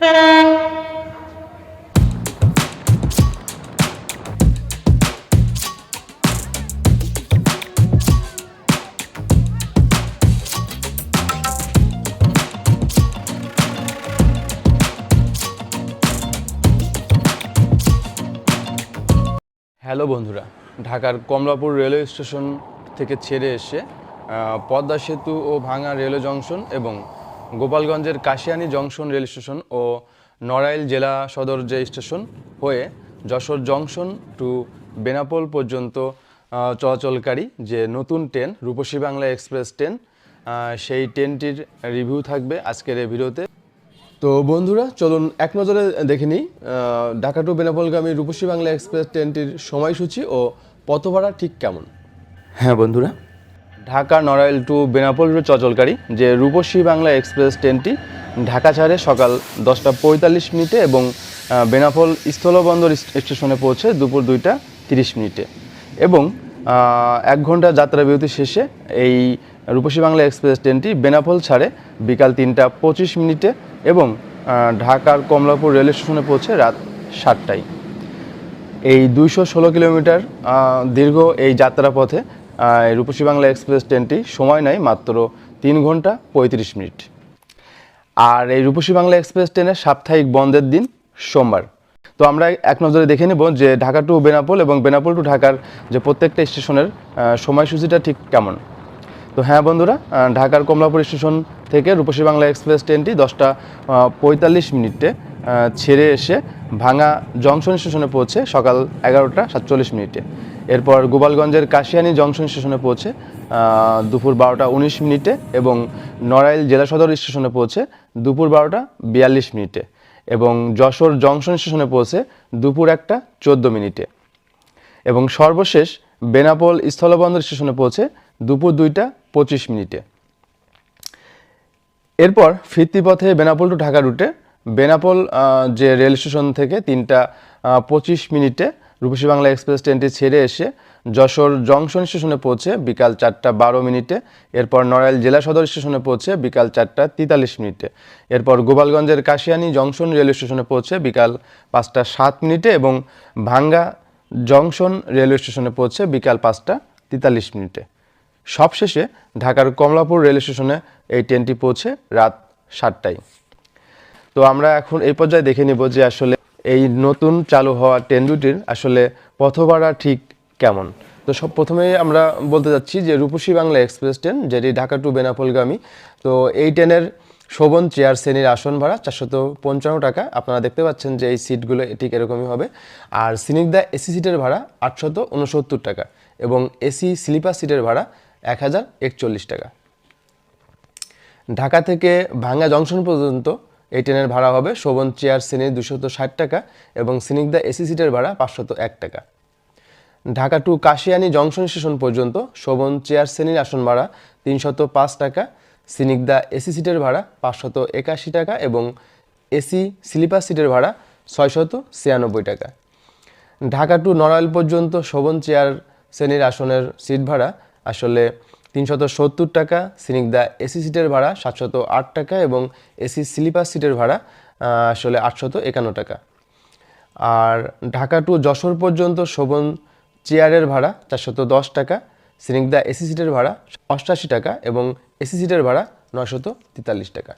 Hello বন্ধুরা, ঢাকার Kamalapur railway station থেকে ছেড়ে এসে পদ্মা সেতু ও ভাঙা রেলওয়ে জংশন এবং গোপালগঞ্জের কাশিয়ানী জংশন রেল স্টেশন ও নড়াইল জেলা সদর যে স্টেশন হয়ে যশোর জংশন টু বেনাপোল পর্যন্ত চলাচলকারী যে নতুন train, Rupshi Bangla Express train সেই ট্রেনটির রিভিউ থাকবে আজকের এই ভিডিওতে। তো বন্ধুরা, চলুন এক নজরে দেখে নিই ঢাকা টু বেনাপোলগামী রূপসী বাংলা এক্সপ্রেস ট্রেনটির সময়সূচি ও পথ ভাড়া ঠিক কেমন? হ্যাঁ বন্ধুরা ঢাকা নড়াইল টু বেনাপোল রুট চচলকারী, যে রূপসী বাংলা এক্সপ্রেস ট্রেনটি ঢাকা ছাড়ে সকাল দশটা পঁয়তাল্লিশ মিনিটে এবং বেনাপোল স্থলবন্দর স্টেশনে পৌঁছে দুপুর দুইটা তিরিশ মিনিটে। এবং এক ঘণ্টা যাত্রা বিরতি শেষে এই রূপসী বাংলা এক্সপ্রেস ট্রেনটি বেনাপোল ছাড়ে বিকাল তিনটা পঁচিশ মিনিটে এবং ঢাকার কমলাপুর রেল স্টেশনে পৌঁছে রাত সাতটায়। এই দুইশো ষোলো কিলোমিটার দীর্ঘ এই যাত্রাপথে রূপসী বাংলা এক্সপ্রেস ট্রেনটি সময় নেয় মাত্র তিন ঘণ্টা পঁয়ত্রিশ মিনিট। আর এই রূপসী বাংলা এক্সপ্রেস ট্রেনের সাপ্তাহিক বন্ধের দিন সোমবার। তো আমরা এক নজরে দেখে নেব যে ঢাকা টু বেনাপোল এবং বেনাপোল টু ঢাকার যে প্রত্যেকটা স্টেশনের সময়সূচিটা ঠিক কেমন। তো হ্যাঁ বন্ধুরা ঢাকার কমলাপুর স্টেশন থেকে রূপসী বাংলা এক্সপ্রেস ট্রেনটি দশটা পঁয়তাল্লিশ মিনিটে ছেড়ে এসে ভাঙা জংশন স্টেশনে পৌঁছে সকাল এগারোটা সাতচল্লিশ মিনিটে। এরপর গোপালগঞ্জের কাশিয়ানি জংশন স্টেশনে পৌঁছে দুপুর বারোটা উনিশ মিনিটে এবং নড়াইল জেলা সদর স্টেশনে পৌঁছে দুপুর বারোটা বিয়াল্লিশ মিনিটে এবং যশোর জংশন স্টেশনে পৌঁছে দুপুর একটা চোদ্দ মিনিটে এবং সর্বশেষ বেনাপোল স্থলবন্দর স্টেশনে পৌঁছে দুপুর দুইটা পঁচিশ মিনিটে। এরপর ফিরতি পথে বেনাপোল টু ঢাকা রুটে বেনাপোল যে রেল স্টেশন থেকে তিনটা পঁচিশ মিনিটে রূপসী বাংলা এক্সপ্রেস ট্রেনটি ছেড়ে এসে যশোর জংশন স্টেশনে পৌঁছে বিকাল চারটা বারো মিনিটে, এরপর নড়াইল জেলা সদর স্টেশনে পৌঁছে বিকাল চারটা তেতাল্লিশ মিনিটে, এরপর গোপালগঞ্জের কাশিয়ানী জংশন রেলওয়ে স্টেশনে পৌঁছে বিকাল পাঁচটা সাত মিনিটে এবং ভাঙ্গা জংশন রেলওয়ে স্টেশনে পৌঁছে বিকাল পাঁচটা তেতাল্লিশ মিনিটে। সবশেষে ঢাকার কমলাপুর রেল স্টেশনে এই ট্রেনটি পৌঁছে রাত সাতটায়। তো আমরা এখন এই পর্যায়ে দেখে নিব যে আসলে এই নতুন চালু হওয়া ট্রেন দুটির আসলে পথভাড়া ঠিক কেমন। তো সব প্রথমেই আমরা বলতে যাচ্ছি যে রূপসী বাংলা এক্সপ্রেস ট্রেন, যেটি ঢাকা টু বেনাপোলগামী। তো এই ট্রেনের শোভন চেয়ার শ্রেণির আসন ভাড়া চারশত পঞ্চান্ন টাকা। আপনারা দেখতে পাচ্ছেন যে এই সিটগুলো ঠিক এরকমই হবে। আর সিনিকদা এসি সিটের ভাড়া আটশত উনসত্তর টাকা এবং এসি স্লিপার সিটের ভাড়া এক হাজার একচল্লিশ টাকা। ঢাকা থেকে ভাঙ্গা জংশন পর্যন্ত এই ট্রেনের ভাড়া হবে শোভন চেয়ার শ্রেণির দুশত ষাট টাকা এবং সিনিকদা এসি সিটের ভাড়া পাঁচশত এক টাকা। Dhaka to Kashiani junction station পর্যন্ত শোভন চেয়ার শ্রেণির আসন ভাড়া তিনশত পাঁচ টাকা সিনিকদা এসি সিটের ভাড়া পাঁচশত একাশি টাকা এবং এসি স্লিপার সিটের ভাড়া ছয়শত ছিয়ানব্বই টাকা। ঢাকা টু নড়াইল পর্যন্ত শোভন চেয়ার শ্রেণির আসনের সিট ভাড়া আসলে তিনশত সত্তর টাকা সিনিকদা এসি সিটের ভাড়া সাতশত আট টাকা এবং এসি স্লিপার সিটের ভাড়া আসলে আটশত একান্ন টাকা। আর ঢাকা টু যশোর পর্যন্ত শোভন চেয়ারের ভাড়া চারশত দশ টাকা সিনিকদা এসি সিটের ভাড়া অষ্টাশি টাকা এবং এসি সিটের ভাড়া নয়শত তেতাল্লিশ টাকা।